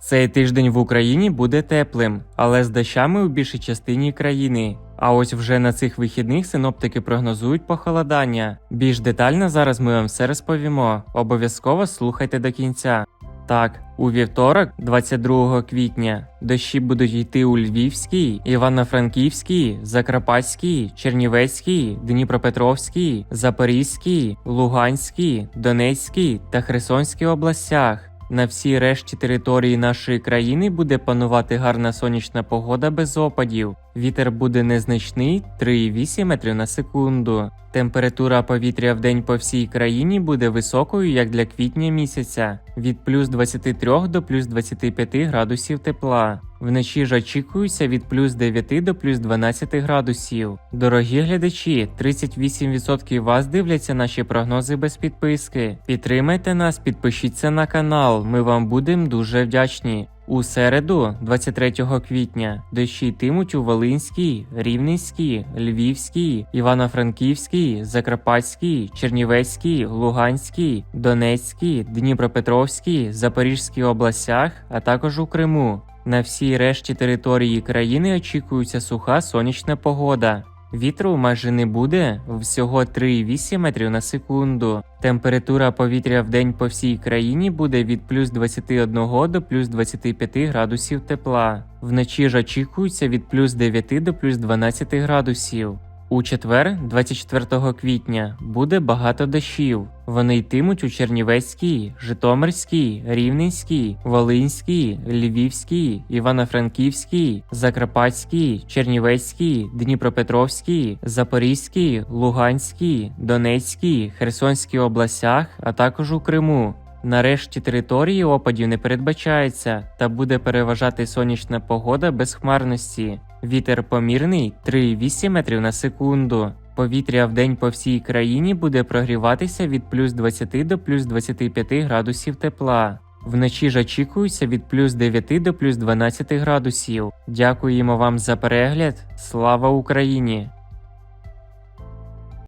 Цей тиждень в Україні буде теплим, але з дощами у більшій частині країни. А ось вже на цих вихідних синоптики прогнозують похолодання. Більш детально зараз ми вам все розповімо. Обов'язково слухайте до кінця. Так, у вівторок, 22 квітня, дощі будуть йти у Львівській, Івано-Франківській, Закарпатській, Чернівецькій, Дніпропетровській, Запорізькій, Луганській, Донецькій та Херсонській областях. На всій решті території нашої країни буде панувати гарна сонячна погода без опадів. Вітер буде незначний 3,8 метрів на секунду. Температура повітря в день по всій країні буде високою, як для квітня місяця, від плюс 23 до плюс 25 градусів тепла. Вночі ж очікується від плюс 9 до плюс 12 градусів. Дорогі глядачі, 38% вас дивляться наші прогнози без підписки. Підтримайте нас, підпишіться на канал. Ми вам будемо дуже вдячні. У середу, 23 квітня, дощі йтимуть у Волинській, Рівненській, Львівській, Івано-Франківській, Закарпатській, Чернівецькій, Луганській, Донецькій, Дніпропетровській, Запорізькій областях, а також у Криму. На всій решті території країни очікується суха сонячна погода. Вітру майже не буде, всього 3,8 метрів на секунду. Температура повітря в день по всій країні буде від плюс 21 до плюс 25 градусів тепла. Вночі ж очікується від плюс 9 до плюс 12 градусів. У четвер, 24 квітня, буде багато дощів. Вони йтимуть у Чернівецькій, Житомирській, Рівненській, Волинській, Львівській, Івано-Франківській, Закарпатській, Чернівецькій, Дніпропетровській, Запорізькій, Луганській, Донецькій, Херсонській областях, а також у Криму. Нарешті території опадів не передбачається та буде переважати сонячна погода без хмарності. Вітер помірний 3,8 метрів на секунду. Повітря в день по всій країні буде прогріватися від плюс 20 до плюс 25 градусів тепла. Вночі ж очікується від плюс 9 до плюс 12 градусів. Дякуємо вам за перегляд. Слава Україні!